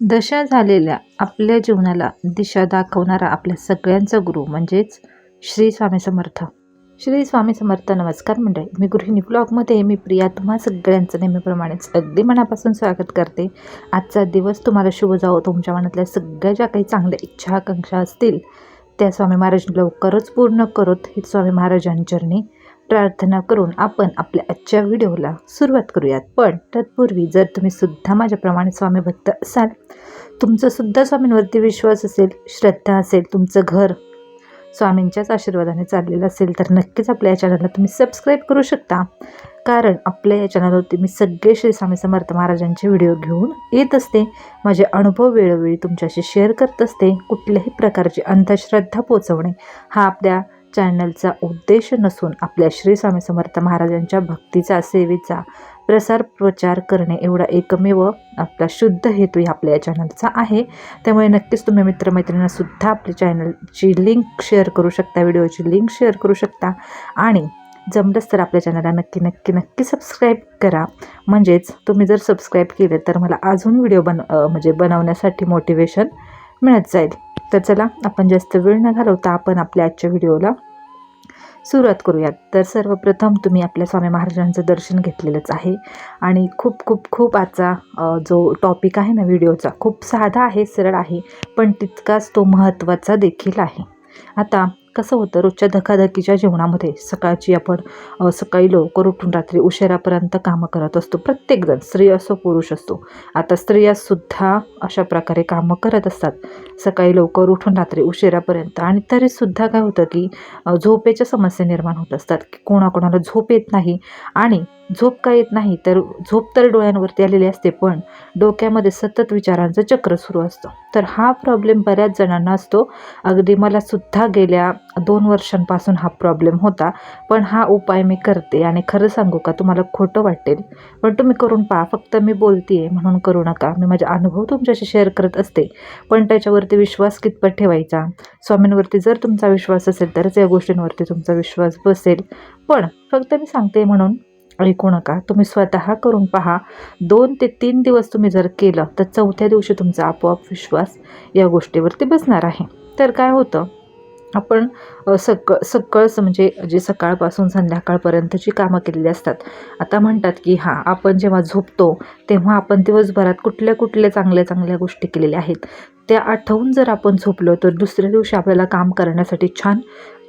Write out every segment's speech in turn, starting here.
दशा झालेल्या आपल्या जीवनाला दिशा दाखवणारा आपल्या सगळ्यांचा गुरु म्हणजेच श्री स्वामी समर्थ. श्री स्वामी समर्थ नमस्कार मंडळी. मी गृहिणी ब्लॉगमध्ये मी प्रिया. तुम्हा सगळ्यांचं नेहमीप्रमाणेच अगदी मनापासून स्वागत करते. आजचा दिवस तुम्हाला शुभ जावो तुमच्या मनातल्या सगळ्या ज्या काही चांगल्या इच्छा आकांक्षा असतील त्या स्वामी महाराज लवकरच पूर्ण करत. ही स्वामी महाराजांचरणी प्रार्थना करून आपण आपल्या आजच्या व्हिडिओला सुरुवात करूयात. पण तत्पूर्वी जर तुम्ही सुद्धा माझ्याप्रमाणे स्वामी भक्त असाल तुमचंसुद्धा स्वामींवरती विश्वास असेल श्रद्धा असेल तुमचं घर स्वामींच्याच आशीर्वादाने चाललेलं असेल तर नक्कीच आपल्या या चॅनलला तुम्ही सबस्क्राईब करू शकता. कारण आपल्या या चॅनलवरती मी सगळे श्री स्वामी समर्थ महाराजांचे व्हिडिओ घेऊन येत असते. माझे अनुभव वेळोवेळी तुमच्याशी शेअर करत असते. कुठल्याही प्रकारची अंधश्रद्धा पोचवणे हा आपल्या चॅनलचा उद्देश नसून आपल्या श्री स्वामी समर्थ महाराजांच्या भक्तीचा सेवेचा प्रसार प्रचार करणे एवढा एकमेव आपला शुद्ध हेतू आपल्या या चॅनलचा आहे. त्यामुळे नक्कीच तुम्ही मित्रमैत्रिणींनासुद्धा आपल्या चॅनलची लिंक शेअर करू शकता व्हिडिओची लिंक शेअर करू शकता. आणि जमलंच तर आपल्या चॅनलला नक्की नक्की नक्की सबस्क्राईब करा. म्हणजेच तुम्ही जर सबस्क्राईब केले तर मला अजून व्हिडिओ बन म्हणजे बनवण्यासाठी मोटिवेशन मिळत जाईल. तर चला आपण जास्त वेळ न घालवता आपण आपल्या आजच्या व्हिडिओला सुरुवात करूयात. तर सर्वप्रथम तुम्ही आपल्या स्वामी महाराजांचं दर्शन घेतलेलंच आहे. आणि खूप खूप खूप आजचा जो टॉपिक आहे ना व्हिडिओचा खूप साधा आहे सरळ आहे पण तितकाच तो महत्त्वाचा देखील आहे. आता कसं होतं रोजच्या धकाधकीच्या जीवनामध्ये? सकाळची आपण सकाळी लवकर उठून रात्री उशिरापर्यंत कामं करत असतो. प्रत्येकजण स्त्री असो पुरुष असतो आता स्त्रियासुद्धा अशा प्रकारे कामं करत असतात. सकाळी लवकर उठून रात्री उशिरापर्यंत. आणि तरीसुद्धा काय होतं की झोपेच्या समस्या निर्माण होत असतात. की कोणाकोणाला झोप येत नाही. आणि झोप का येत नाही तर झोप तर डोळ्यांवरती आलेली असते पण डोक्यामध्ये सतत विचारांचं चक्र सुरू असतं. तर हा प्रॉब्लेम बऱ्याच जणांना असतो. अगदी मला सुद्धा गेल्या दोन वर्षांपासून हा प्रॉब्लेम होता पण हा उपाय मी करते आणि खरं सांगू का तुम्हाला खोटं वाटेल. पण तुम्ही करून पहा फक्त मी बोलते आहे म्हणून करू नका. मी माझे अनुभव तुमच्याशी शेअर करत असते पण त्याच्यावरती विश्वास कितपत ठेवायचा? स्वामींवरती जर तुमचा विश्वास असेल तरच या गोष्टींवरती तुमचा विश्वास बसेल. पण फक्त मी सांगते म्हणून ऐकू नका. तुम्ही स्वतः करून पहा. दोन ते तीन दिवस तुम्ही जर केलं तर चौथ्या दिवशी तुमचा आपोआप विश्वास या गोष्टीवरती बसणार आहे. तर काय होतं? आपण सक सकाळचं म्हणजे जे सकाळपासून संध्याकाळपर्यंतची कामं केलेली असतात. आता म्हणतात की हां आपण जेव्हा झोपतो तेव्हा आपण दिवसभरात कुठल्या कुठल्या चांगल्या चांगल्या गोष्टी केलेल्या आहेत. त्या आठवून जर आपण झोपलो तर दुसऱ्या दिवशी आपल्याला काम करण्यासाठी छान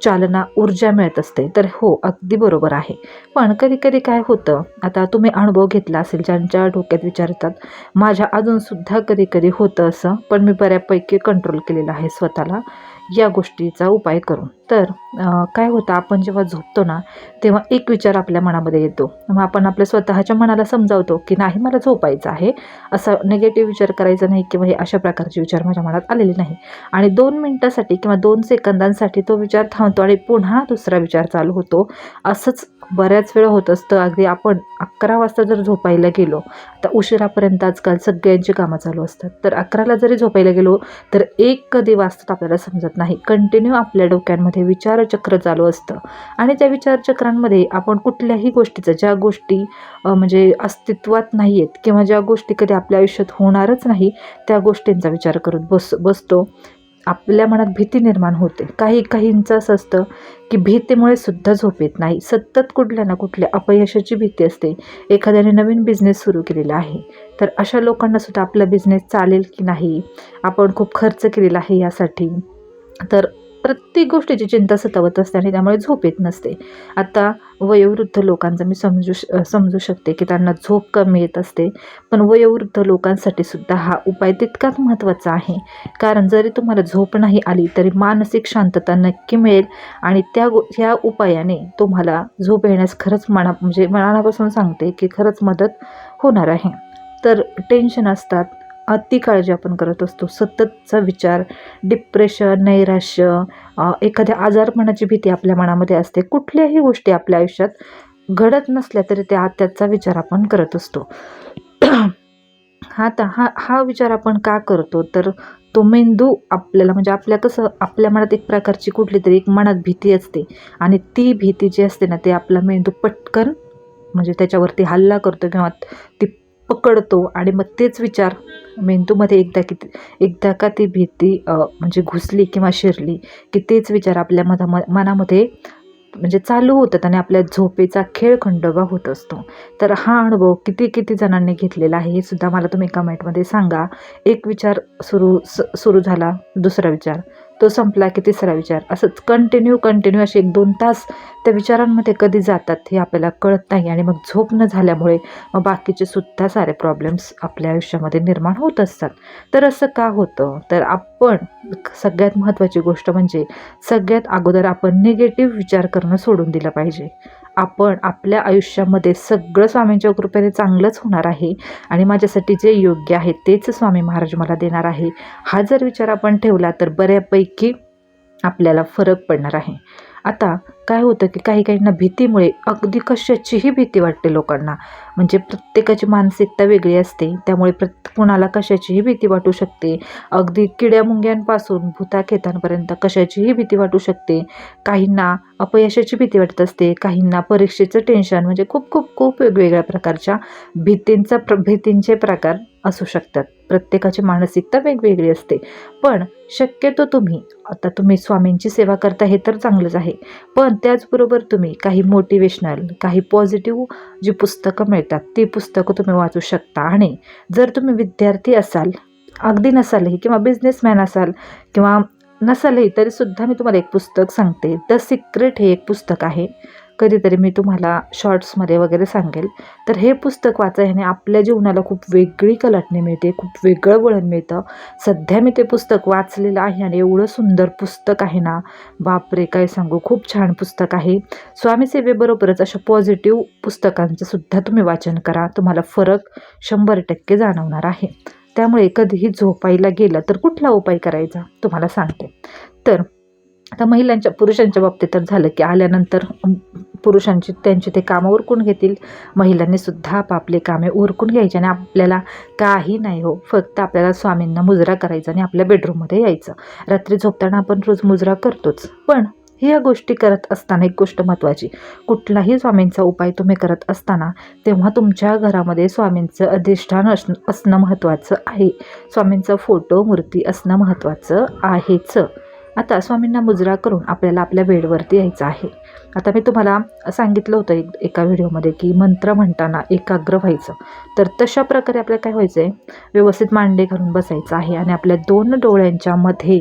चालना ऊर्जा मिळत असते. तर हो अगदी बरोबर आहे. पण कधी कधी काय होतं आता तुम्ही अनुभव घेतला असेल ज्यांच्या डोक्यात विचारतात माझ्या अजूनसुद्धा कधी कधी होतं असं पण मी बऱ्यापैकी कंट्रोल केलेलं आहे स्वतःला. या गोष्टीचा उपाय करून. तर काय होतं आपण जेव्हा झोपतो ना तेव्हा एक विचार आपल्या मनामध्ये येतो. मग आपण आपल्या स्वतःच्या मनाला समजावतो की नाही मला झोपायचं आहे. असा निगेटिव्ह विचार करायचा नाही किंवा हे अशा प्रकारचे विचार माझ्या मनात आलेले नाही. आणि दोन मिनटासाठी किंवा दोन सेकंदांसाठी तो विचार थांबतो आणि पुन्हा दुसरा विचार चालू होतो. असंच बऱ्याच वेळा होत असतं. अगदी आपण अकरा वाजता जर झोपायला गेलो तर उशिरापर्यंत आजकाल सगळ्यांची कामं चालू असतात. तर अकराला जरी झोपायला गेलो तर एक कधी वाजतात आपल्याला समजत नाही नाही. कंटिन्यू आपल्या डोक्यांमध्ये विचारचक्र चालू असतं. आणि त्या विचारचक्रांमध्ये आपण कुठल्याही गोष्टीचं ज्या गोष्टी म्हणजे अस्तित्वात नाही आहेत किंवा ज्या गोष्टी कधी आपल्या आयुष्यात होणारच नाही त्या गोष्टींचा विचार करत बस बसतो. आपल्या मनात भीती निर्माण होते. काही काहींचं असं असतं की भीतीमुळे सुद्धा झोप येत नाही. सतत कुठल्या ना कुठल्या अपयशाची भीती असते. एखाद्याने नवीन बिझनेस सुरू केलेला आहे. तर अशा लोकांना सुद्धा आपला बिझनेस चालेल की नाही? आपण खूप खर्च केलेला आहे यासाठी. तर प्रत्येक गोष्टीची चिंता सतावत असते आणि त्यामुळे झोप येत नसते. आता वयोवृद्ध लोकांचं मी समजू समजू शकते की त्यांना झोप कमी येत असते पण वयोवृद्ध लोकांसाठी सुद्धा हा उपाय तितकाच महत्त्वाचा आहे. कारण जरी तुम्हाला झोप नाही आली तरी मानसिक शांतता नक्की मिळेल आणि त्या गो ह्या उपायाने तुम्हाला झोप येण्यास खरंच मना म्हणजे मनापासून सांगते की खरंच मदत होणार आहे. तर टेन्शन असतात अति काळजी आपण करत असतो. सततचा विचार डिप्रेशन नैराश्य एखाद्या आजारपणाची भीती आपल्या मनामध्ये असते. कुठल्याही गोष्टी आपल्या आयुष्यात घडत नसल्या तरी त्या त्याचा विचार आपण करत असतो. आता हा हा विचार आपण का करतो? तर तो मेंदू आपल्याला म्हणजे आपल्या कसं आपल्या मनात एक प्रकारची कुठली तरी एक मनात भीती असते. आणि ती भीती जी असते ना ते आपला मेंदू पटकन म्हणजे त्याच्यावरती हल्ला करतो किंवा ती पकडतो. आणि मग तेच विचार मेंदूमध्ये एकदा की एकदा का ती भीती म्हणजे घुसली किंवा शिरली की तेच विचार आपल्या मधा मनामध्ये म्हणजे चालू होतात आणि आपल्या झोपेचा खेळ खंडोबा होत असतो. तर हा अनुभव किती किती जणांनी घेतलेला आहे हे सुद्धा मला तुम्ही कमेंटमध्ये सांगा. एक विचार सुरू स सुरू झाला दुसरा विचार. तो संपला की तिसरा विचार. असंच कंटिन्यू कंटिन्यू असे एक दोन तास त्या विचारांमध्ये कधी जातात हे आपल्याला कळत नाही आणि मग झोप न झाल्यामुळे मग बाकीचे सुद्धा सारे प्रॉब्लेम्स आपल्या आयुष्यामध्ये निर्माण होत असतात. तर असं का होतं? तर आपण सगळ्यात महत्त्वाची गोष्ट म्हणजे सगळ्यात अगोदर आपण निगेटिव्ह विचार करणं सोडून दिलं पाहिजे. आपण आपल्या आयुष्यामध्ये सगळं स्वामींच्या कृपेने चांगलंच होणार आहे आणि माझ्यासाठी जे योग्य आहे तेच स्वामी महाराज मला देणार आहे. हा जर विचार आपण ठेवला तर बऱ्यापैकी आपल्याला फरक पडणार आहे. आता काय होतं की काही काहींना भीतीमुळे अगदी कशाचीही भीती वाटते लोकांना. म्हणजे प्रत्येकाची मानसिकता वेगळी असते त्यामुळे प्रत्येक कुणाला कशाचीही भीती वाटू शकते. अगदी किड्यामुंग्यांपासून भूताखेतांपर्यंत कशाचीही भीती वाटू शकते. काहींना अपयशाची भीती वाटत असते काहींना परीक्षेचं टेन्शन म्हणजे खूप खूप खूप वेगवेगळ्या प्रकारच्या भीतींचा प्र भीतींचे प्रकार असू शकतात. प्रत्येकाची मानसिकता वेगवेगळी असते. पण शक्यतो तुम्ही आता तुम्ही स्वामींची सेवा करता हे तर चांगलंच आहे. पण त्याचबरोबर तुम्ही काही मोटिवेशनल काही पॉझिटिव्ह जी पुस्तकं मिळतात ती पुस्तकं तुम्ही वाचू शकता. आणि जर तुम्ही विद्यार्थी असाल अगदी नसालही किंवा बिझनेसमॅन असाल किंवा नसालही तरीसुद्धा मी तुम्हाला एक पुस्तक सांगते. द सिक्रेट हे एक पुस्तक आहे. कधीतरी मी तुम्हाला शॉर्ट्समध्ये वगैरे सांगेल. तर हे पुस्तक वाचायने आपल्या जीवनाला खूप वेगळी कलाटणी मिळते खूप वेगळं वळण मिळतं. सध्या मी ते पुस्तक वाचलेलं आहे आणि एवढं सुंदर पुस्तक आहे ना बापरे काय सांगू खूप छान पुस्तक आहे. स्वामी सेवेबरोबरच अशा पॉझिटिव्ह पुस्तकांचं सुद्धा तुम्ही वाचन करा. तुम्हाला फरक शंभर टक्के जाणवणार आहे. त्यामुळे कधीही झोपायला गेलं तर कुठला उपाय करायचा? तुम्हाला सांगते. तर आता महिलांच्या पुरुषांच्या बाबतीत तर झालं की आल्यानंतर पुरुषांची त्यांची ते कामं उरकून घेतील. महिलांनी सुद्धा आपापले कामे उरकून घ्यायचे आणि आपल्याला काही नाही हो. फक्त आपल्याला स्वामींना मुजरा करायचा आणि आपल्या बेडरूममध्ये यायचं. रात्री झोपताना आपण रोज मुजरा करतोच. पण ह्या गोष्टी करत असताना एक गोष्ट महत्त्वाची. कुठलाही स्वामींचा उपाय तुम्ही करत असताना तेव्हा तुमच्या घरामध्ये स्वामींचं अधिष्ठान असणं असणं महत्त्वाचं आहे. स्वामींचा फोटो मूर्ती असणं महत्त्वाचं आहेच. आता स्वामींना मुजरा करून आपल्याला आपल्या बेडवरती यायचं आहे. आता मी तुम्हाला सांगितलं होतं एक एका व्हिडिओमध्ये की मंत्र म्हणताना एकाग्र व्हायचं. तर तशा प्रकारे आपल्याला काय व्हायचं आहे व्यवस्थित मांडे घालून बसायचं आहे आणि आपल्या दोन डोळ्यांच्या मध्ये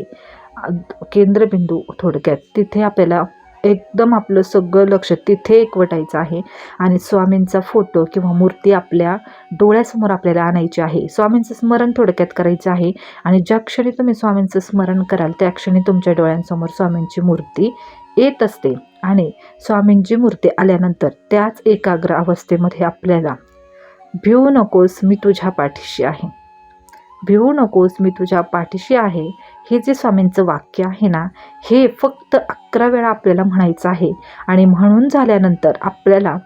केंद्रबिंदू थोडक्यात तिथे आपल्याला एकदम आपलं सगळं लक्ष तिथे एकवटायचं आहे. आणि स्वामींचा फोटो किंवा मूर्ती आपल्या डोळ्यासमोर आपल्याला आणायची आहे. स्वामींचं स्मरण थोडक्यात करायचं आहे. आणि ज्या क्षणी तुम्ही स्वामींचं स्मरण कराल त्या क्षणी तुमच्या डोळ्यांसमोर स्वामींची मूर्ती येत असते. आणि स्वामींची मूर्ती आल्यानंतर त्याच एकाग्र अवस्थेमध्ये आपल्याला भिवू नकोस मी तुझ्या पाठीशी आहे. भिवू नकोस मी तुझ्या पाठीशी आहे. हे जे स्वामींचं वाक्य आहे ना हे फक्त अकरा वेळा आपल्याला म्हणायचं आहे. आणि म्हणून झाल्यानंतर आपल्याला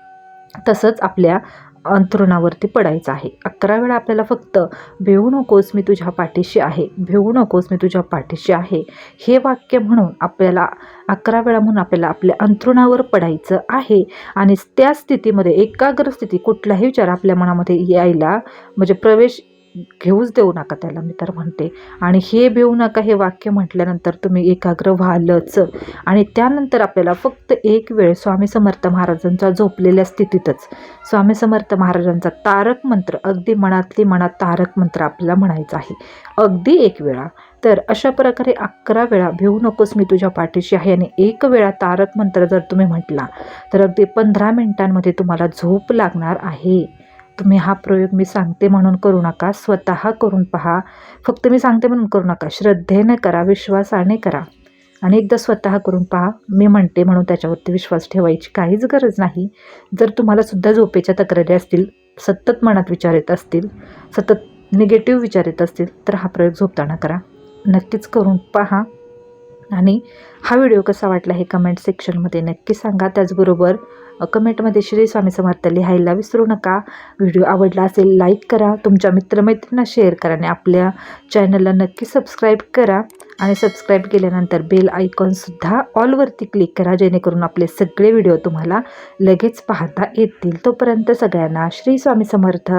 तसंच आपल्या अंथरुणावरती पडायचं आहे. अकरा वेळा आपल्याला फक्त भिवू नकोस मी तुझ्या पाठीशी आहे भिवू नकोस मी तुझ्या पाठीशी आहे हे वाक्य म्हणून आपल्याला अकरा वेळा म्हणून आपल्याला आपल्या अंथरुणावर पडायचं आहे. आणि त्या स्थितीमध्ये एकाग्र स्थिती कुठलाही विचार आपल्या मनामध्ये यायला म्हणजे प्रवेश घेऊच देऊ नका त्याला मी तर म्हणते. आणि हे भिवू नका हे वाक्य म्हटल्यानंतर तुम्ही एकाग्र व्हालच. आणि त्यानंतर आपल्याला फक्त एक वेळ स्वामी समर्थ महाराजांच्या झोपलेल्या स्थितीतच. स्वामी समर्थ महाराजांचा तारक मंत्र अगदी मनातली मनात तारक मंत्र आपल्याला म्हणायचं आहे. अगदी एक वेळा. तर अशा प्रकारे अकरा वेळा भिवू नकोस मी तुझ्या पाठीशी आहे. आणि एक वेळा तारक मंत्र जर तुम्ही म्हटला तर अगदी पंधरा मिनिटांमध्ये तुम्हाला झोप लागणार आहे. तुम्ही हा प्रयोग मी सांगते म्हणून करू नका. स्वतः करून पहा. फक्त मी सांगते म्हणून करू नका. श्रद्धेने करा विश्वासाने करा. आणि एकदा स्वतः करून पहा. मी म्हणते म्हणून त्याच्यावरती विश्वास ठेवायची काहीच गरज नाही. जर तुम्हाला सुद्धा झोपेच्या तक्रारी असतील सतत मनात विचार येत असतील सतत निगेटिव्ह विचार येत असतील तर हा प्रयोग झोपताना करा. नक्कीच करून पहा. आणि हा व्हिडिओ कसा वाटला हे कमेंट सेक्शनमध्ये नक्की सांगा. त्याचबरोबर कमेंटमध्ये श्री स्वामी समर्थ लिहायला विसरू नका. व्हिडिओ आवडला असेल लाईक करा. तुमच्या मित्रमैत्रिणींना शेअर करा आणि आपल्या चॅनलला नक्की सबस्क्राईब करा. आणि सबस्क्राईब केल्यानंतर बेल आयकॉनसुद्धा ऑलवरती क्लिक करा जेणेकरून आपले सगळे व्हिडिओ तुम्हाला लगेच पाहता येतील. तोपर्यंत सगळ्यांना श्री स्वामी समर्थ.